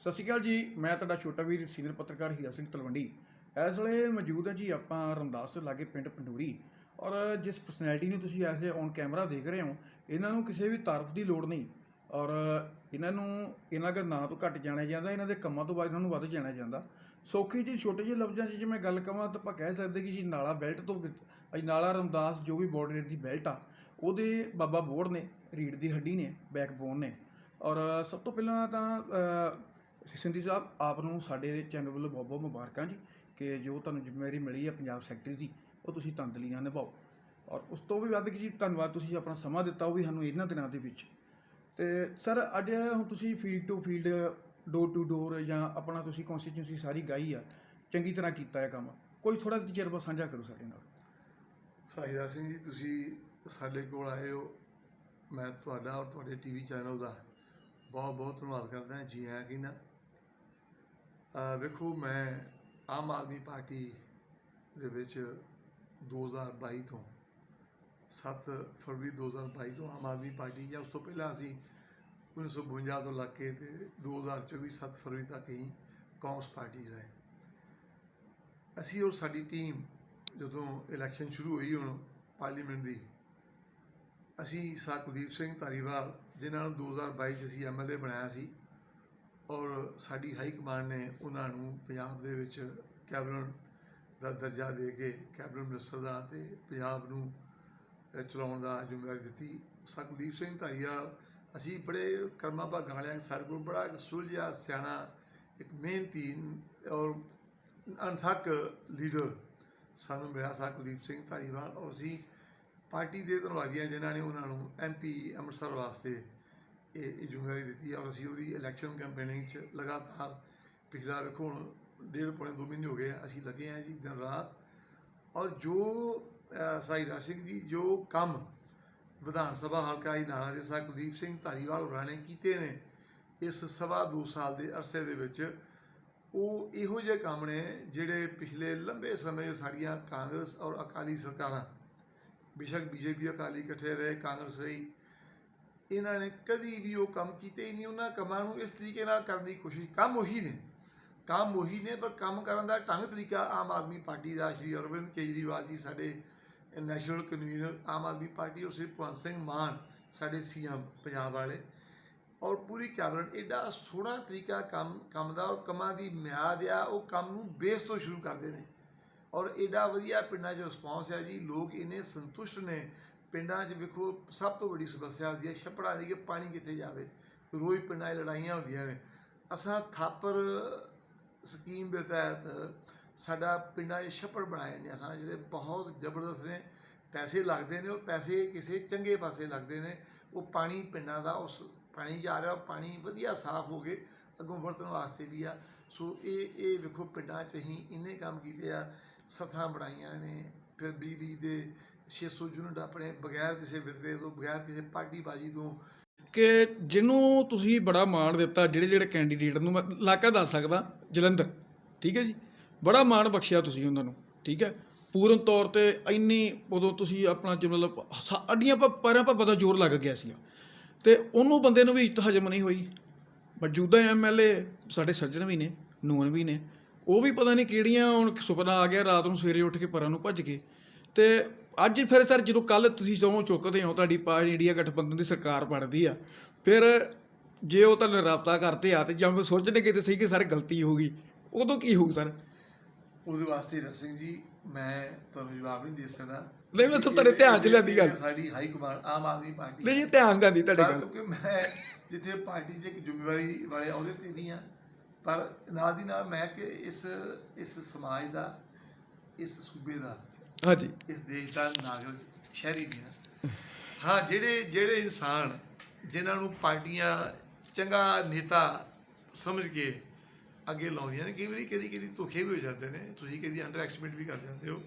ਸਤਿ ਸ਼੍ਰੀ ਅਕਾਲ ਜੀ, ਮੈਂ ਤੁਹਾਡਾ ਛੋਟਾ ਵੀਰ ਸੀਨੀਅਰ ਪੱਤਰਕਾਰ ਹੀਰਾ ਸਿੰਘ ਤਲਵੰਡੀ। ਇਸ ਵੇਲੇ ਮੌਜੂਦ ਹਾਂ ਜੀ ਆਪਾਂ ਰਮਦਾਸ ਲਾਗੇ ਪਿੰਡ ਪੰਡੂਰੀ। ਔਰ ਜਿਸ ਪਰਸਨੈਲਿਟੀ ਨੂੰ ਤੁਸੀਂ ਐਸੇ ਔਨ ਕੈਮਰਾ ਦੇਖ ਰਹੇ ਹੋ, ਇਹਨਾਂ ਨੂੰ ਕਿਸੇ ਵੀ ਤਾਰਫ ਦੀ ਲੋੜ ਨਹੀਂ। ਔਰ ਇਹਨਾਂ ਨੂੰ ਇਹਨਾਂ ਦਾ ਨਾਂ ਤੋਂ ਘੱਟ ਜਾਣਿਆ ਜਾਂਦਾ, ਇਹਨਾਂ ਦੇ ਕੰਮਾਂ ਤੋਂ ਬਾਅਦ ਇਹਨਾਂ ਨੂੰ ਵੱਧ ਜਾਣਿਆ ਜਾਂਦਾ। ਸੌਖੀ ਜੀ, ਛੋਟੇ ਜਿਹੇ ਲਫ਼ਜ਼ਾਂ 'ਚ ਜੇ ਮੈਂ ਗੱਲ ਕਵਾਂ ਤਾਂ ਆਪਾਂ ਕਹਿ ਸਕਦੇ ਕਿ ਜੀ ਨਾਲਾ ਬੈਲਟ ਤੋਂ ਅਜ ਨਾਲਾ ਰਮਦਾਸ ਜੋ ਵੀ ਬਾਰਡਰ ਦੀ ਬੈਲਟ ਆ, ਉਹਦੇ ਬਾਬਾ ਬੋੜ ਨੇ ਰੀੜ ਦੀ ਹੱਡੀ ਨੇ ਬੈਕਬੋਨ ਨੇ। ਔਰ ਸਭ ਤੋਂ ਪਹਿਲਾਂ ਤਾਂ ਸਿੰਧੀ ਸਾਹਿਬ, ਆਪ ਨੂੰ ਸਾਡੇ ਚੈਨਲ ਵੱਲੋਂ ਬਹੁਤ ਬਹੁਤ ਮੁਬਾਰਕਾਂ ਜੀ ਕਿ ਜੋ ਤੁਹਾਨੂੰ ਜ਼ਿੰਮੇਵਾਰੀ ਮਿਲੀ ਹੈ ਪੰਜਾਬ ਸੈਕਟਰੀ ਦੀ, ਉਹ ਤੁਸੀਂ ਤੰਦਲੀ ਨਾਲ ਨਿਭਾਓ। ਔਰ ਉਸ ਤੋਂ ਵੀ ਵੱਧ ਕਿ ਜੀ, ਧੰਨਵਾਦ ਤੁਸੀਂ ਆਪਣਾ ਸਮਾਂ ਦਿੱਤਾ ਉਹ ਵੀ ਸਾਨੂੰ ਇਹਨਾਂ ਦਿਨਾਂ ਦੇ ਵਿੱਚ। ਤੇ ਸਰ, ਅੱਜ ਹੁਣ ਤੁਸੀਂ field to field door to door ਜਾਂ ਆਪਣਾ ਤੁਸੀਂ ਕਨਸਟੀਟਿਊਂਸੀ ਸਾਰੀ ਗਾਈ ਆ, ਚੰਗੀ ਤਰ੍ਹਾਂ ਕੀਤਾ ਹੈ ਕੰਮ। ਕੋਈ ਥੋੜਾ ਤਜਰਬਾ ਸਾਂਝਾ ਕਰੋ ਸਾਡੇ ਨਾਲ। ਸਾਹਿਰਾ ਸਿੰਘ ਜੀ, ਤੁਸੀਂ ਸਾਡੇ ਕੋਲ ਆਏ ਹੋ। ਮੈਂ ਤੁਹਾਡਾ ਔਰ ਤੁਹਾਡੇ ਟੀਵੀ ਚੈਨਲ ਦਾ ਬਹੁਤ ਬਹੁਤ ਧੰਨਵਾਦ ਕਰਦਾ, ਜੀ ਆਇਆਂ ਕਿ ਨਾ। ਵੇਖੋ, ਮੈਂ ਆਮ ਆਦਮੀ ਪਾਰਟੀ ਦੇ ਵਿੱਚ 2022 ਤੋਂ 7 ਫਰਵਰੀ 2022 ਤੋਂ ਆਮ ਆਦਮੀ ਪਾਰਟੀ ਜਾਂ ਉਸ ਤੋਂ ਪਹਿਲਾਂ ਅਸੀਂ 1952 ਤੋਂ ਲੱਗ ਕੇ ਤੇ 2024 7 ਫਰਵਰੀ ਤੱਕ ਹੀ ਕਾਂਗਰਸ ਪਾਰਟੀ ਰਹੇ। ਅਸੀਂ ਔਰ ਸਾਡੀ ਟੀਮ ਜਦੋਂ ਇਲੈਕਸ਼ਨ ਸ਼ੁਰੂ ਹੋਈ ਹੁਣ ਪਾਰਲੀਮੈਂਟ ਦੀ, ਅਸੀਂ ਸਾ ਕੁਲਦੀਪ ਸਿੰਘ ਧਾਰੀਵਾਲ, ਜਿਨ੍ਹਾਂ ਨੂੰ 2022 ਚ ਅਸੀਂ ਐਮਐਲਏ ਬਣਾਇਆ ਸੀ ਔਰ ਸਾਡੀ ਹਾਈ ਕਮਾਂਡ ਨੇ ਉਹਨਾਂ ਨੂੰ ਪੰਜਾਬ ਦੇ ਵਿੱਚ ਕੈਬਨਿਟ ਦਾ ਦਰਜਾ ਦੇ ਕੇ ਕੈਬਨਿਟ ਮਿਨਿਸਟਰ ਦਾ ਤੇ ਪੰਜਾਬ ਨੂੰ ਚਲਾਉਣ ਦਾ ਜ਼ਿੰਮੇਵਾਰੀ ਦਿੱਤੀ। ਸਾ ਕੁਲਦੀਪ ਸਿੰਘ ਧਾਰੀਵਾਲ, ਅਸੀਂ ਬੜੇ ਕਰਮਾਂ ਭਾਗਾਂ ਵਾਲਿਆਂ ਸਾਡੇ ਕੋਲ ਬੜਾ ਇੱਕ ਸੁਲਝਿਆ, ਸਿਆਣਾ, ਇੱਕ ਮਿਹਨਤੀ ਔਰ ਅਣਥੱਕ ਲੀਡਰ ਸਾਨੂੰ ਮਿਲਿਆ ਸਾ ਕੁਲਦੀਪ ਸਿੰਘ ਧਾਰੀਵਾਲ। ਔਰ ਅਸੀਂ ਪਾਰਟੀ ਦੇ ਧੰਨਵਾਦੀਆਂ ਜਿਨ੍ਹਾਂ ਨੇ ਉਹਨਾਂ ਨੂੰ ਐਮਪੀ ਅੰਮ੍ਰਿਤਸਰ ਵਾਸਤੇ ਇਹ ਇਹ ਜ਼ਿੰਮੇਵਾਰੀ ਦਿੱਤੀ ਔਰ ਅਸੀਂ ਉਹਦੀ ਇਲੈਕਸ਼ਨ ਕੈਂਪੇਨਿੰਗ 'ਚ ਲਗਾਤਾਰ ਪਿਛਲਾ ਵੇਖੋ ਹੁਣ ਡੇਢ ਪੌਣੇ ਦੋ ਮਹੀਨੇ ਹੋ ਗਏ ਆ, ਅਸੀਂ ਲੱਗੇ ਹਾਂ ਜੀ ਦਿਨ ਰਾਤ। ਔਰ ਜੋ ਅਹ, ਸਿੰਘ ਜੀ ਜੋ ਕੰਮ ਵਿਧਾਨ ਸਭਾ ਹਲਕਾ ਹੀ ਨਾਲਾ ਦੇ ਸਾ ਕੁਲਦੀਪ ਸਿੰਘ ਧਾਰੀਵਾਲ ਹੋਰਾਂ ਨੇ ਕੀਤੇ ਨੇ ਇਸ ਸਵਾ ਦੋ ਸਾਲ ਦੇ ਅਰਸੇ ਦੇ ਵਿੱਚ ਉਹ ਇਹੋ ਜਿਹੇ ਕੰਮ ਨੇ ਜਿਹੜੇ ਪਿਛਲੇ ਲੰਬੇ ਸਮੇਂ ਸਾਡੀਆਂ ਕਾਂਗਰਸ ਔਰ ਅਕਾਲੀ ਸਰਕਾਰਾਂ ਬੇਸ਼ੱਕ ਬੀਜੇਪੀ ਅਕਾਲੀ ਇਕੱਠੇ ਰਹੇ ਕਾਂਗਰਸ ਰਹੀ ਇਹਨਾਂ ਨੇ ਕਦੀ ਵੀ ਉਹ ਕੰਮ ਕੀਤੇ ਹੀ ਨਹੀਂ, ਉਹਨਾਂ ਕੰਮਾਂ ਨੂੰ ਇਸ ਤਰੀਕੇ ਨਾਲ ਕਰਨ ਦੀ ਕੋਸ਼ਿਸ਼, ਕੰਮ ਉਹੀ ਨੇ। ਕੰਮ ਉਹੀ ਨੇ, ਪਰ ਕੰਮ ਕਰਨ ਦਾ ਢੰਗ ਤਰੀਕਾ ਆਮ ਆਦਮੀ ਪਾਰਟੀ ਦਾ ਸ਼੍ਰੀ ਅਰਵਿੰਦ ਕੇਜਰੀਵਾਲ ਜੀ, ਸਾਡੇ national convener, Aam Aadmi Party ਔਰ ਸ਼੍ਰੀ ਭਗਵੰਤ ਸਿੰਘ ਮਾਨ, ਸਾਡੇ ਸੀਐਮ ਪੰਜਾਬ ਵਾਲੇ। ਔਰ ਪੂਰੀ ਕੈਬਨਿਟ ਐਡਾ ਸੋਹਣਾ ਤਰੀਕਾ ਕੰਮ ਕੰਮ ਦਾ ਔਰ ਕੰਮਾਂ ਦੀ ਮਿਆਦ ਆ, ਉਹ ਕੰਮ ਨੂੰ ਬੇਸ ਤੋਂ ਸ਼ੁਰੂ ਕਰਦੇ ਨੇ। ਔਰ ਐਡਾ ਵਧੀਆ ਪਿੰਡਾਂ 'ਚ ਰਿਸਪੌਂਸ ਹੈ ਜੀ, ਲੋਕ ਇੰਨੇ ਸੰਤੁਸ਼ਟ ਨੇ ਪਿੰਡਾਂ 'ਚ ਵੇਖੋ ਸਭ ਤੋਂ ਵੱਡੀ ਸਮੱਸਿਆ ਆਉਂਦੀ ਹੈ, ਛੱਪੜਾਂ ਦੀ ਕਿ ਪਾਣੀ ਕਿੱਥੇ ਜਾਵੇ। ਰੋਜ਼ ਪਿੰਡਾਂ 'ਚ ਲੜਾਈਆਂ ਹੁੰਦੀਆਂ ਨੇ। ਅਸਾਂ ਥਾਪਰ ਸਕੀਮ ਦੇ ਤਹਿਤ ਸਾਡਾ ਪਿੰਡਾਂ 'ਚ ਛੱਪੜ ਬਣਾਏ ਨੇ ਅਸਾਂ ਜਿਹੜੇ ਬਹੁਤ ਜ਼ਬਰਦਸਤ ਨੇ, ਪੈਸੇ ਲੱਗਦੇ ਨੇ ਉਹ ਪੈਸੇ ਕਿਸੇ ਚੰਗੇ ਪਾਸੇ ਲੱਗਦੇ ਨੇ। ਉਹ ਪਾਣੀ ਪਿੰਡਾਂ ਦਾ, ਉਸ ਪਾਣੀ ਜਾ ਰਿਹਾ, ਉਹ ਪਾਣੀ ਵਧੀਆ ਸਾਫ਼ ਹੋ ਕੇ ਅੱਗੋਂ ਵਰਤਣ ਵਾਸਤੇ ਵੀ ਆ। ਸੋ ਇਹ ਇਹ ਵੇਖੋ ਪਿੰਡਾਂ 'ਚ ਹੀ ਇੰਨੇ ਕੰਮ ਕੀਤੇ ਆ ਸੱਥਾਂ ਬਣਾਈਆਂ ਨੇ, ਫਿਰ ਬਿਜਲੀ ਦੇ 600 ਯੂਨਿਟ ਆਪਣੇ ਬਗੈਰ ਕਿਸੇ ਵਿਤਰੇ ਤੋਂ, ਬਗੈਰ ਕਿਸੇ ਪਾਰਟੀ ਤੋਂ। ਕਿ ਜਿਹਨੂੰ ਤੁਸੀਂ ਬੜਾ ਮਾਣ ਦਿੱਤਾ, ਜਿਹੜੇ ਜਿਹੜੇ ਕੈਂਡੀਡੇਟ ਨੂੰ ਮੈਂ ਇਲਾਕਾ ਦੱਸ ਸਕਦਾ, ਜਲੰਧਰ, ਠੀਕ ਹੈ ਜੀ? ਬੜਾ ਮਾਣ ਬਖਸ਼ਿਆ ਤੁਸੀਂ ਉਹਨਾਂ ਨੂੰ, ਠੀਕ ਹੈ? ਪੂਰਨ ਤੌਰ ਤੇ ਇੰਨੀ ਉਦੋਂ ਤੁਸੀਂ ਆਪਣਾ ਜਿਵੇਂ ਮਤਲਬ ਅੱਡੀਆਂ ਪ- ਪੈਰਾਂ ਪਾ, ਪਤਾ ਜ਼ੋਰ ਲੱਗ ਗਿਆ ਸੀ ਤੇ ਉਹਨੂੰ ਬੰਦੇ ਨੂੰ ਵੀ ਇੱਜ਼ਤ ਹਜਮ ਨਹੀਂ ਹੋਈ। ਮੌਜੂਦਾ ਐਮਐਲਏ ਸਾਡੇ ਸੱਜਣ ਵੀ ਨੇ, ਨੂਨ ਵੀ ਨੇ। ਉਹ ਵੀ ਪਤਾ ਨਹੀਂ ਕਿਹੜੀਆਂ ਹੁਣ ਸੁਪਨਾ ਆ ਗਿਆ, ਰਾਤ ਨੂੰ ਸਵੇਰੇ ਉੱਠ ਕੇ ਪਰਾਂ ਨੂੰ ਭੱਜ ਗਏ ਤੇ ਅੱਜ ਫਿਰ ਸਰ ਜਦੋਂ ਕੱਲ ਤੁਸੀਂ ਸਹੁੰ ਚੁੱਕਦੇ ਹੋ ਤੁਹਾਡੀ ਪਾ ਇੰਡੀਆ ਗਠਬੰਧਨ ਦੀ ਸਰਕਾਰ ਬਣਦੀ ਆ ਫਿਰ ਜੇ ਉਹ ਤੁਹਾਨੂੰ ਰਾਬਤਾ ਕਰਤੇ ਆ ਤੇ ਜਾਂ ਫਿਰ ਸੋਚਣੇ ਕਿਤੇ ਸਹੀ ਕਿ ਸਰ ਗਲਤੀ ਹੋ ਗਈ ਉਦੋਂ ਕੀ ਹੋਊ ਸਰ? ਉਹਦੇ ਵਾਸਤੇ ਹੀਰਾ ਸਿੰਘ ਜੀ ਮੈਂ ਤੁਹਾਨੂੰ ਜਵਾਬ ਨਹੀਂ ਦੇ ਸਕਦਾ। ਨਹੀਂ, ਮੈਂ ਤੁਹਾਡੇ ਧਿਆਨ 'ਚ ਲਿਆਂਦੀ ਗੱਲ। ਸਾਡੀ high command Aam Aadmi Party ਨਹੀਂ ਜੀ ਧਿਆਨ ਜਾਂਦੀ ਤੁਹਾਡੀ ਗੱਲ। ਕਿਉਂਕਿ ਮੈਂ ਜਿੱਥੇ ਪਾਰਟੀ 'ਚ ਇੱਕ ਜ਼ਿੰਮੇਵਾਰੀ ਵਾਲੇ ਅਹੁਦੇ ਤੇ ਵੀ ਆ ਪਰ ਨਾਲ ਦੀ ਨਾਲ ਮੈਂ ਕਿ ਇਸ ਇਸ ਸਮਾਜ ਦਾ ਇਸ ਸੂਬੇ ਦਾ ਹਾਂਜੀ। ਇਸ ਦੇਸ਼ ਦਾ ਨਾਗਰਿਕ ਸ਼ਹਿਰੀ ਨਹੀਂ ਆ। ਹਾਂ, ਜਿਹੜੇ ਜਿਹੜੇ ਇਨਸਾਨ ਜਿਨ੍ਹਾਂ ਨੂੰ ਪਾਰਟੀਆਂ ਚੰਗਾ ਨੇਤਾ ਸਮਝ ਕੇ ਅੱਗੇ ਲਾਉਂਦੀਆਂ ਨੇ, ਕਈ ਵਾਰੀ ਕਦੀ ਕਦੀ ਧੋਖੇ ਵੀ ਹੋ ਜਾਂਦੇ ਨੇ। ਤੁਸੀਂ ਕਦੀ ਅੰਡਰ ਐਸਟੀਮੇਟ ਵੀ ਕਰ ਜਾਂਦੇ ਹੋ।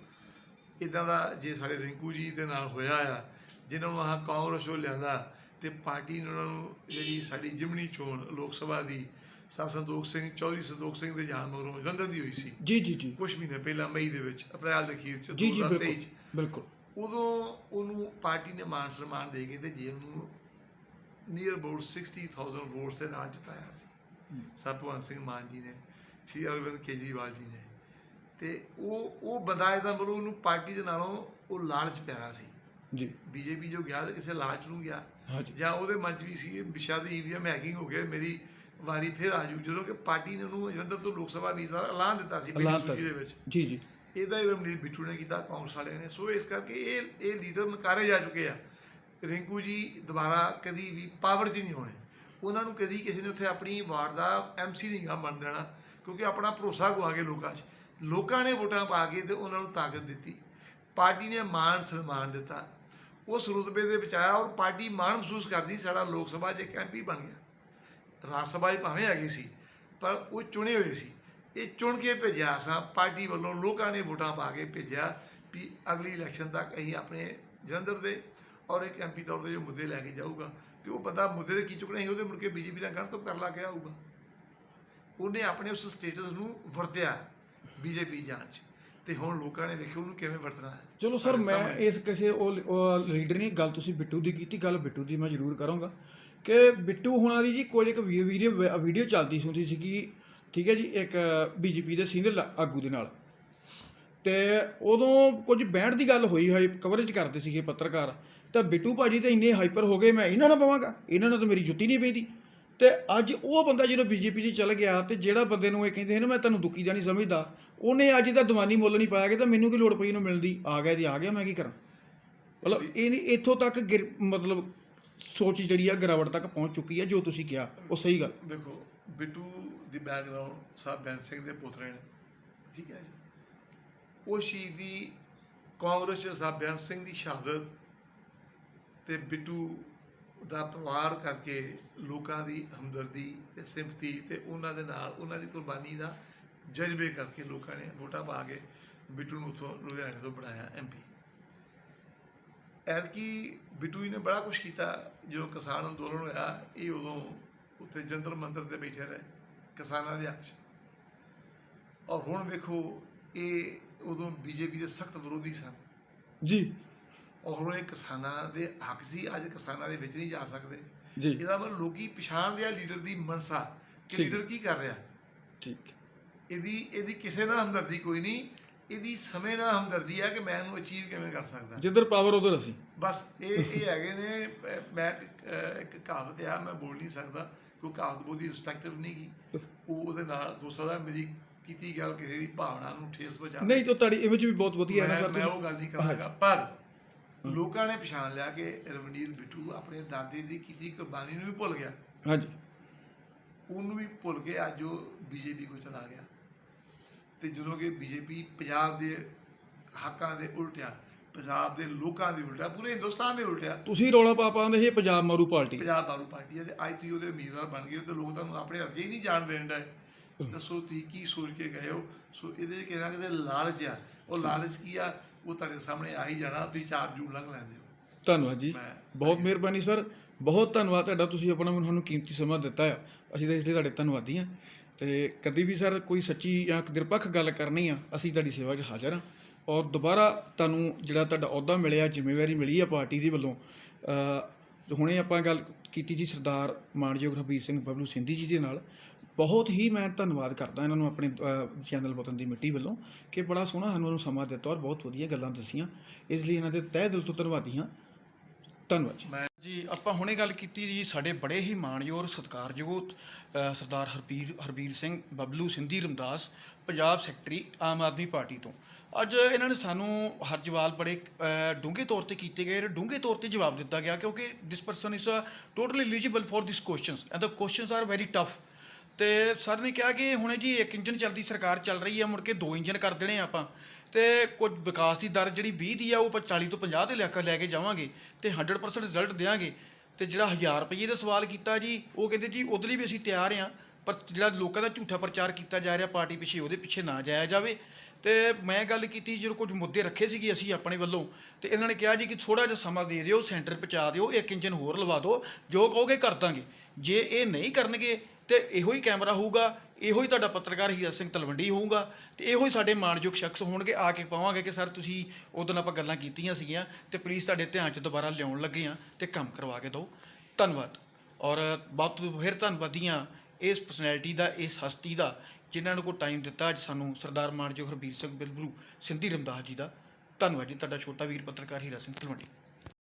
ਇਦਾਂ ਦਾ ਜੇ ਸਾਡੇ ਰਿੰਕੂ ਜੀ ਦੇ ਨਾਲ ਹੋਇਆ ਆ, ਜਿਨ੍ਹਾਂ ਨੂੰ ਆਹ ਕਾਂਗਰਸ ਉਹ ਲਿਆਂਦਾ ਤੇ ਪਾਰਟੀ ਨੇ ਉਹਨਾਂ ਨੂੰ ਜਿਹੜੀ ਸਾਡੀ ਜਿਮਣੀ ਚੋਣ ਲੋਕ ਸਭਾ ਦੀ ਸਾ ਸੰਤੋਖ ਸਿੰਘ ਚੌਧਰੀ ਸੰਤੋਖ ਸਿੰਘ ਦੇ ਜਾਣ ਮਗਰੋਂ ਲੰਡਨ ਦੀ ਹੋਈ ਸੀ। ਜੀ ਜੀ ਜੀ। ਕੁਝ ਮਹੀਨੇ ਪਹਿਲਾਂ ਮਈ ਦੇ ਵਿੱਚ ਅਪ੍ਰੈਲ ਦੇ ਅਖੀਰ ਚ ਜੀ ਜੀ 2023 ਬਿਲਕੁਲ ਉਦੋਂ ਉਹਨੂੰ ਪਾਰਟੀ ਨੇ ਮਾਨ ਸਨਮਾਨ ਦੇ ਕੇ ਤੇ ਜੇ ਉਹਨੂੰ ਨੀਅਰ ਅਬਾਊਟ 60000 ਵੋਟਸ ਦੇ ਨਾਲ ਜਿਤਾਇਆ ਸੀ। ਸਰ ਭਗਵੰਤ ਸਿੰਘ ਮਾਨ ਜੀ ਨੇ ਸ਼੍ਰੀ ਅਰਵਿੰਦ ਕੇਜਰੀਵਾਲ ਜੀ ਨੇ। ਤੇ ਉਹ ਉਹ ਬੰਦਾ ਇਹਦਾ ਮਤਲਬ ਉਹਨੂੰ ਪਾਰਟੀ ਦੇ ਨਾਲੋਂ ਉਹ ਲਾਲਚ ਪਿਆਰਾ ਸੀ। ਜੀ। ਬੀਜੇਪੀ ਜੋ ਗਿਆ ਕਿਸੇ ਲਾਲਚ ਨੂੰ ਗਿਆ। ਜਾਂ ਉਹਦੇ ਮਨ 'ਚ ਵੀ ਸੀ ਵਿਸ਼ਾ ਦੀ ਈਵੀਐਮ ਹੈਕਿੰਗ ਹੋ ਗਿਆ ਮੇਰੀ ਵਾਰੀ ਫਿਰ ਆ ਜੂ। ਜਦੋਂ ਕਿ ਪਾਰਟੀ ਨੇ ਉਹਨੂੰ ਜਲੰਧਰ ਤੋਂ ਲੋਕ ਸਭਾ ਦਾ ਐਲਾਨ ਦਿੱਤਾ ਸੀ ਐਲਾਨ ਪਹਿਲੀ ਸੂਚੀ ਦੇ ਵਿੱਚ। ਜੀ ਜੀ। ਇਹਦਾ ਹੀ ਰਮਨੀਤ ਬਿੱਟੂ ਨੇ ਕੀਤਾ ਕਾਂਗਰਸ ਵਾਲਿਆਂ ਨੇ। ਸੋ ਇਸ ਕਰਕੇ ਇਹ ਇਹ ਲੀਡਰ ਨਕਾਰੇ ਜਾ ਚੁੱਕੇ ਆ। ਰਿੰਕੂ ਜੀ ਦੁਬਾਰਾ ਕਦੀ ਵੀ ਪਾਵਰ 'ਚ ਨਹੀਂ ਹੋਣੇ। ਉਹਨਾਂ ਨੂੰ ਕਦੀ ਕਿਸੇ ਨੇ ਉੱਥੇ ਆਪਣੀ ਵਾਰਡ ਦਾ ਐਮਸੀ ਨਹੀਂ ਗਾ ਬਣ ਦੇਣਾ ਕਿਉਂਕਿ ਆਪਣਾ ਭਰੋਸਾ ਗਵਾ ਕੇ ਲੋਕਾਂ 'ਚ। ਲੋਕਾਂ ਨੇ ਵੋਟਾਂ ਪਾ ਕੇ ਤੇ ਉਹਨਾਂ ਨੂੰ ਤਾਕਤ ਦਿੱਤੀ। ਪਾਰਟੀ ਨੇ ਮਾਣ ਸਨਮਾਨ ਦਿੱਤਾ। ਉਸ ਰੁਤਬੇ ਦੇ ਵਿੱਚ ਆਇਆ ਔਰ ਪਾਰਟੀ ਮਾਣ ਮਹਿਸੂਸ ਕਰਦੀ ਸਾਡਾ ਲੋਕ ਸਭਾ 'ਚ ਇੱਕ ਐਮਪੀ ਬਣ ਗਿਆ। ਰਾਜ ਸਭਾ 'ਚ ਭਾਵੇਂ ਹੈਗੀ ਸੀ ਪਰ ਉਹ ਚੁਣੇ ਹੋਏ ਸੀ। ਇਹ ਚੁਣ ਕੇ ਭੇਜਿਆ ਸਾਂ ਪਾਰਟੀ ਵੱਲੋਂ ਲੋਕਾਂ ਨੇ ਵੋਟਾਂ ਪਾ ਕੇ ਭੇਜਿਆ ਵੀ ਅਗਲੀ ਇਲੈਕਸ਼ਨ ਤੱਕ ਅਸੀਂ ਆਪਣੇ ਜਲੰਧਰ ਦੇ ਔਰ ਇੱਕ ਐਮਪੀ ਤੌਰ ਤੇ ਜੋ ਮੁੱਦੇ ਲੈ ਕੇ ਜਾਊਗਾ ਤੇ ਉਹ ਬੰਦਾ ਮੁੱਦੇ ਦੇ ਕੀ ਚੁੱਕਣੇ ਸੀ ਉਹਦੇ ਮੁੜ ਕੇ ਬੀਜੇਪੀ ਨਾਲ ਗਣਤਮ ਕਰ ਲਾ ਕੇ ਆਊਗਾ। ਉਹਨੇ ਆਪਣੇ ਉਸ ਸਟੇਟਸ ਨੂੰ ਵਰਤਿਆ ਬੀਜੇਪੀ ਜਾਂਚ ਤੇ ਹੁਣ ਲੋਕਾਂ ਨੇ ਵੇਖਿਆ ਉਹਨੂੰ ਕਿਵੇਂ ਵਰਤਣਾ ਹੈ। ਚਲੋ ਸਰ ਮੈਂ। ਇਸ ਕਿਸੇ ਉਹ ਲੀਡਰ ਨਹੀਂ ਗੱਲ ਤੁਸੀਂ ਬਿੱਟੂ ਦੀ ਕੀਤੀ ਗੱਲ ਬਿੱਟੂ ਦੀ ਮੈਂ ਜ਼ਰੂਰ ਕਰਾਂਗਾ। ਕਿ ਬਿੱਟੂ ਹੁਣਾਂ ਦੀ ਜੀ ਕੋਈ ਇੱਕ ਵੀਡੀਓ ਵੀਡੀਓ ਚੱਲਦੀ ਹੁੰਦੀ ਸੀਗੀ, ਠੀਕ ਹੈ ਜੀ, ਇੱਕ ਬੀਜੇਪੀ ਦੇ ਸੀਨੀਅਰ ਆਗੂ ਦੇ ਨਾਲ। ਤੇ ਉਦੋਂ ਕੁਝ ਬੈਂਡ ਦੀ ਗੱਲ ਹੋਈ ਹੋਈ ਕਵਰੇਜ ਕਰਦੇ ਸੀਗੇ ਪੱਤਰਕਾਰ। ਤਾਂ ਬਿੱਟੂ ਭਾਜੀ ਤੇ ਇੰਨੇ ਹਾਈਪਰ ਹੋ ਗਏ, ਮੈਂ ਇਹਨਾਂ ਨਾਲ ਪਵਾਂਗਾ ਇਹਨਾਂ ਨਾਲ ਤਾਂ ਮੇਰੀ ਜੁੱਤੀ ਨਹੀਂ ਪੈਂਦੀ ਤੇ ਅੱਜ ਉਹ ਬੰਦਾ ਜਦੋਂ ਬੀਜੇਪੀ 'ਚ ਚਲ ਗਿਆ, ਤੇ ਜਿਹੜਾ ਬੰਦੇ ਨੂੰ ਇਹ ਕਹਿੰਦੇ ਨੇ, ਮੈਂ ਤੁਹਾਨੂੰ ਦੁਖੀ ਦਾ ਨਹੀਂ ਸਮਝਦਾ। ਉਹਨੇ ਅੱਜ ਦਾ ਦੀਵਾਨੀ ਮੁੱਲ ਨਹੀਂ ਪਾਇਆ ਕਿ ਤਾਂ ਮੈਨੂੰ ਕੀ ਲੋੜ ਪਈ ਇਹਨੂੰ ਮਿਲਦੀ ਆ ਗਿਆ ਜੀ, ਆ ਗਿਆ, ਮੈਂ ਕੀ ਕਰਾਂ? ਮਤਲਬ ਇਹ ਨਹੀਂ ਇੱਥੋਂ ਤੱਕ ਗਿਰ- ਮਤਲਬ ਸੋਚ ਜਿਹੜੀ ਆ ਗਿਰਾਵਟ ਤੱਕ ਪਹੁੰਚ ਚੁੱਕੀ ਹੈ ਜੋ ਤੁਸੀਂ ਕਿਹਾ, ਉਹ ਸਹੀ ਗੱਲ। ਦੇਖੋ, ਬਿੱਟੂ ਦੀ ਬੈਕਗ੍ਰਾਉਂਡ ਸਾਹਿਬ ਬੈਂਸ ਸਿੰਘ ਦੇ ਪੁੱਤਰੇ ਨੇ। ਠੀਕ ਹੈ ਜੀ। ਉਹ ਸ਼ਹੀਦੀ ਕਾਂਗਰਸ 'ਚ ਸਾਹਿਬ ਬੈਂਸ ਸਿੰਘ ਦੀ ਸ਼ਹਾਦਤ ਤੇ ਬਿੱਟੂ ਦਾ ਪਰਿਵਾਰ ਕਰਕੇ ਲੋਕਾਂ ਦੀ ਹਮਦਰਦੀ ਤੇ ਸਿੰਪਥੀ ਤੇ ਉਹਨਾਂ ਦੇ ਨਾਲ, ਉਹਨਾਂ ਦੀ ਕੁਰਬਾਨੀ ਦਾ ਜਜ਼ਬੇ ਕਰਕੇ ਲੋਕਾਂ ਨੇ ਵੋਟਾਂ ਪਾ ਕੇ ਬਿੱਟੂ ਨੂੰ ਉੱਥੋਂ ਲੁਧਿਆਣੇ ਤੋਂ ਬਣਾਇਆ ਐਮਪੀ ਐਲਕੀ ਬਿੱਟੂ ਜੀ ਨੇ ਬੜਾ ਕੁਝ ਕੀਤਾ ਜੋ ਕਿਸਾਨ ਅੰਦੋਲਨ ਹੋਇਆ ਇਹ ਉਦੋਂ ਉੱਥੇ ਜੰਤਰ ਮੰਤਰ ਤੇ ਬੈਠੇ ਰਹੇ ਕਿਸਾਨਾਂ ਦੇ ਹੱਕ 'ਚ। ਔਰ ਹੁਣ ਵੇਖੋ ਇਹ ਉਦੋਂ ਬੀਜੇਪੀ ਦੇ ਸਖਤ ਵਿਰੋਧੀ ਸਨ। ਜੀ। ਔਰ ਹੁਣ ਇਹ ਕਿਸਾਨਾਂ ਦੇ ਹੱਕ ਸੀ ਅੱਜ ਕਿਸਾਨਾਂ ਦੇ ਵਿੱਚ ਨਹੀਂ ਜਾ ਸਕਦੇ। ਜੀ। ਇਹਦਾ ਮਤਲਬ ਲੋਕੀ ਪਛਾਣਦੇ ਆ ਲੀਡਰ ਦੀ ਮਨਸਾ ਕਿ। ਲੀਡਰ ਕੀ ਕਰ ਰਿਹਾ। ਠੀਕ। ਇਹਦੀ ਇਹਦੀ ਕਿਸੇ ਨਾਲ ਹਮਦਰਦੀ ਕੋਈ ਨਹੀਂ ਇਹਦੀ ਸਮੇਂ ਨਾਲ ਹਮਦਰਦੀ ਹੈ ਕਿ ਮੈਂ ਇਹਨੂੰ ਅਚੀਵ ਕਿਵੇਂ ਕਰ ਸਕਦਾ। ਜਿੱਧਰ ਪਾਵਰ ਉਧਰ ਅਸੀਂ। ਬਸ ਇਹ ਇਹ ਹੈਗੇ ਨੇ ਮੈਂ ਇੱਕ- ਕਹਾਵਤ ਆ ਮੈਂ ਬੋਲ ਨਹੀਂ ਸਕਦਾ ਕਿਉਂਕਿ ਕਹਾਵਤ ਬਹੁਤੀ ਰਿਸਪੈਕਟਿਵ ਨਹੀਂ ਗੀ। ਉਹ ਉਹਦੇ ਨਾਲ ਹੋ ਸਕਦਾ ਮੇਰੀ ਕੀਤੀ ਗੱਲ ਕਿਸੇ ਦੀ ਭਾਵਨਾ ਨੂੰ ਠੇਸ ਪਹੁੰਚਾਵੇ। ਨਹੀਂ ਜੋ ਤੁਹਾਡੀ ਇਮੇਜ ਵੀ ਬਹੁਤ ਵਧੀਆ ਹੈ ਨਾ ਸਰ ਮੈਂ ਉਹ ਗੱਲ ਨਹੀਂ ਕਰਾਂਗਾ ਪਰ ਲੋਕਾਂ ਨੇ ਪਛਾਣ ਲਿਆ ਕਿ ਰਵਨੀਤ ਬਿੱਟੂ ਆਪਣੇ ਦਾਦੇ ਦੀ ਕੀਤੀ ਕੁਰਬਾਨੀ ਨੂੰ ਵੀ ਭੁੱਲ ਗਿਆ। ਹਾਂਜੀ। ਉਹਨੂੰ ਵੀ ਭੁੱਲ ਕੇ ਅੱਜ ਉਹ ਬੀਜੇਪੀ ਕੋ ਚਲਾ ਗਿਆ। ਤੇ ਜਦੋਂ ਕਿ ਬੀਜੇਪੀ ਪੰਜਾਬ ਦੇ ਹੱਕਾਂ ਦੇ ਉਲਟਿਆ ਪੰਜਾਬ ਦੇ ਲੋਕਾਂ ਦੇ ਉਲਟਿਆ ਪੂਰੇ ਹਿੰਦੁਸਤਾਨ ਦੇ ਉਲਟਿਆ ਤੁਸੀਂ ਰੌਲਾ ਪਾ ਪਾਉਂਦੇ ਸੀ ਇਹ ਪੰਜਾਬ ਮਾਰੂ ਪਾਰਟੀ। ਪੰਜਾਬ ਬਾਰੂ ਪਾਰਟੀ ਹੈ ਤੇ ਅੱਜ ਤੁਸੀਂ ਉਹਦੇ ਉਮੀਦਵਾਰ ਬਣ ਗਏ ਤੇ ਲੋਕ ਤੁਹਾਨੂੰ ਆਪਣੇ ਹੱਕੇ ਹੀ ਨਹੀਂ ਜਾਣ ਦੇਣ ਦਾ ਦੱਸੋ ਤੁਸੀਂ ਕੀ ਸੋਚ ਕੇ ਗਏ ਹੋ? ਸੋ ਇਹਦੇ ਕਿਹੜਾ ਕਿਤੇ ਲਾਲਚ ਆ? ਉਹ ਲਾਲਚ ਕੀ ਆ? ਉਹ ਤੁਹਾਡੇ ਸਾਹਮਣੇ ਆ ਹੀ ਜਾਣਾ ਤੁਸੀਂ ਚਾਰ ਜੂਨ ਲੰਘ ਲੈਂਦੇ ਹੋ। ਧੰਨਵਾਦ ਜੀ। ਬਹੁਤ ਮਿਹਰਬਾਨੀ ਸਰ। ਬਹੁਤ ਧੰਨਵਾਦ ਤੁਹਾਡਾ ਤੁਸੀਂ ਆਪਣਾ ਮੈਨੂੰ ਸਾਨੂੰ ਕੀਮਤੀ ਸਮਾਂ ਦਿੱਤਾ ਆ। ਅਸੀਂ ਤਾਂ ਇਸ ਲਈ ਤੁਹਾਡੇ ਧੰਨਵਾਦੀ ਹਾਂ। ਤੇ ਕਦੀ ਵੀ ਸਰ ਕੋਈ ਸੱਚੀ ਜਾਂ ਨਿਰਪੱਖ ਗੱਲ ਕਰਨੀ ਆ, ਅਸੀਂ ਤੁਹਾਡੀ ਸੇਵਾ 'ਚ ਹਾਜ਼ਰ ਹਾਂ। ਔਰ ਦੁਬਾਰਾ ਤੁਹਾਨੂੰ ਜਿਹੜਾ ਤੁਹਾਡਾ ਅਹੁਦਾ ਮਿਲਿਆ, ਜ਼ਿੰਮੇਵਾਰੀ ਮਿਲੀ ਆ ਪਾਰਟੀ ਦੀ ਵੱਲੋਂ ਹੁਣੇ ਆਪਾਂ ਗੱਲ ਕੀਤੀ ਜੀ ਸਰਦਾਰ ਮਾਨਯੋਗ ਹਰਬੀਰ ਸਿੰਘ ਬਬਲੂ ਸਿੰਧੀ ਜੀ ਦੇ ਨਾਲ। ਬਹੁਤ ਹੀ ਮੈਂ ਧੰਨਵਾਦ ਕਰਦਾ ਇਹਨਾਂ ਨੂੰ ਆਪਣੇ ਚੈਨਲ ਵਤਨ ਦੀ ਮਿੱਟੀ ਵੱਲੋਂ ਕਿ ਬੜਾ ਸੋਹਣਾ ਸਾਨੂੰ ਸਮਾਂ ਦਿੱਤਾ ਔਰ ਬਹੁਤ ਵਧੀਆ ਗੱਲਾਂ ਦੱਸੀਆਂ। ਇਸ ਲਈ ਇਹਨਾਂ ਦੇ ਤਹਿ ਦਿਲ ਤੋਂ ਧੰਨਵਾਦੀ ਹਾਂ। ਧੰਨਵਾਦ ਜੀ। ਮੈਂ ਜੀ, ਆਪਾਂ ਹੁਣੇ ਗੱਲ ਕੀਤੀ ਜੀ, ਸਾਡੇ ਬੜੇ ਹੀ ਮਾਣਯੋਗ ਸਤਿਕਾਰਯੋਗ ਸਰਦਾਰ ਹਰਬੀਰ ਹਰਬੀਰ ਸਿੰਘ ਬਬਲੂ ਸਿੰਧੀ ਰਮਦਾਸ, ਪੰਜਾਬ ਸੈਕਟਰੀ ਆਮ ਆਦਮੀ ਪਾਰਟੀ ਤੋਂ। ਅੱਜ ਇਹਨਾਂ ਨੇ ਸਾਨੂੰ ਹਰ ਜਵਾਲ ਬੜੇ ਡੂੰਘੇ ਤੌਰ ਤੇ ਕੀਤੇ ਗਏ। ਡੂੰਘੇ ਤੌਰ ਤੇ ਜਵਾਬ ਦਿੱਤਾ ਗਿਆ, ਕਿਉਂਕਿ this person is totally eligible for this questions and the questions are very tough ਤੇ ਸਰ ਨੇ ਕਿਹਾ ਕਿ ਹੁਣੇ ਜੀ ਇੱਕ ਇੰਜਨ ਚੱਲਦੀ, ਸਰਕਾਰ ਚੱਲ ਰਹੀ ਹੈ ਮੁੜ ਕੇ ਦੋ ਇੰਜਨ ਕਰ ਦੇਣੇ ਆ ਆਪਾਂ। ਤੇ ਕੁਝ ਵਿਕਾਸ ਦੀ ਦਰ ਜਿਹੜੀ 20 ਦੀ ਆ, ਉਹ ਆਪਾਂ 40 ਤੋਂ 50 ਤੇ ਲੈ ਕੇ ਲੈ ਕੇ ਜਾਵਾਂਗੇ ਤੇ 100% ਰਿਜ਼ਲਟ ਦੇਵਾਂਗੇ ਤੇ ਜਿਹੜਾ 1000 ਰੁਪਏ ਦਾ ਸਵਾਲ ਕੀਤਾ ਜੀ, ਉਹ ਕਹਿੰਦੇ ਜੀ ਉਹਦੇ ਲਈ ਵੀ ਅਸੀਂ ਤਿਆਰ ਆ, ਪਰ ਜਿਹੜਾ ਲੋਕਾਂ ਦਾ ਝੂਠਾ ਪ੍ਰਚਾਰ ਕੀਤਾ ਜਾ ਰਿਹਾ ਪਾਰਟੀ ਪਿੱਛੇ, ਉਹਦੇ ਪਿੱਛੇ ਨਾ ਜਾਇਆ ਜਾਵੇ। ਤੇ ਮੈਂ ਗੱਲ ਕੀਤੀ ਜਦੋਂ ਕੁਝ ਮੁੱਦੇ ਰੱਖੇ ਸੀਗੇ ਅਸੀਂ ਆਪਣੇ ਵੱਲੋਂ, ਤੇ ਇਹਨਾਂ ਨੇ ਕਿਹਾ ਜੀ ਕਿ ਥੋੜਾ ਜਿਹਾ ਸਮਾਂ ਦੇ ਦਿਓ, ਸੈਂਟਰ ਪਹੁੰਚਾ ਦਿਓ, ਇੱਕ ਇੰਜਨ ਹੋਰ ਲਵਾ ਦਿਓ, ਜੋ ਕਹੋਗੇ ਕਰ ਦਾਂਗੇ। ਜੇ ਇਹ ਨਹੀਂ ਕਰਨਗੇ, ਤੇ ਇਹੋ ਹੀ ਕੈਮਰਾ ਹੋਊਗਾ, ਇਹੋ ਹੀ ਤੁਹਾਡਾ ਪੱਤਰਕਾਰ ਹੀਰਾ ਸਿੰਘ ਤਲਵੰਡੀ ਹੋਊਗਾ, ਤੇ ਇਹੋ ਹੀ ਸਾਡੇ ਮਾਣਯੋਗ ਸ਼ਖਸ ਹੋਣਗੇ, ਆ ਕੇ ਪਾਵਾਂਗੇ ਕਿ ਸਰ ਤੁਸੀਂ ਉਦੋਂ ਆਪਾਂ ਗੱਲਾਂ ਕੀਤੀਆਂ ਸੀਗੀਆਂ, ਤੇ ਪਲੀਜ਼ ਤੁਹਾਡੇ ਧਿਆਨ 'ਚ ਦੁਬਾਰਾ ਲਿਆਉਣ ਲੱਗੇ ਆ ਤੇ ਕੰਮ ਕਰਵਾ ਕੇ ਦਿਓ। ਧੰਨਵਾਦ। ਔਰ ਬਹੁਤ ਫਿਰ ਧੰਨਵਾਦੀਆਂ ਇਸ ਪਰਸਨੈਲਿਟੀ ਦਾ, ਇਸ ਹਸਤੀ ਦਾ, ਜਿਨ੍ਹਾਂ ਨੂੰ ਕੋ ਟਾਈਮ ਦਿੱਤਾ ਅੱਜ ਸਾਨੂੰ ਸਰਦਾਰ ਮਾਨਯੋਗ ਹਰਬੀਰ ਸਿੰਘ ਬਿਲਬਰੂ ਸਿੰਧੀ ਰਮਦਾਸ ਜੀ ਦਾ। ਧੰਨਵਾਦ ਜੀ, ਤੁਹਾਡਾ ਛੋਟਾ ਵੀਰ ਪੱਤਰਕਾਰ ਹੀਰਾ ਸਿੰਘ ਤਲਵੰਡੀ।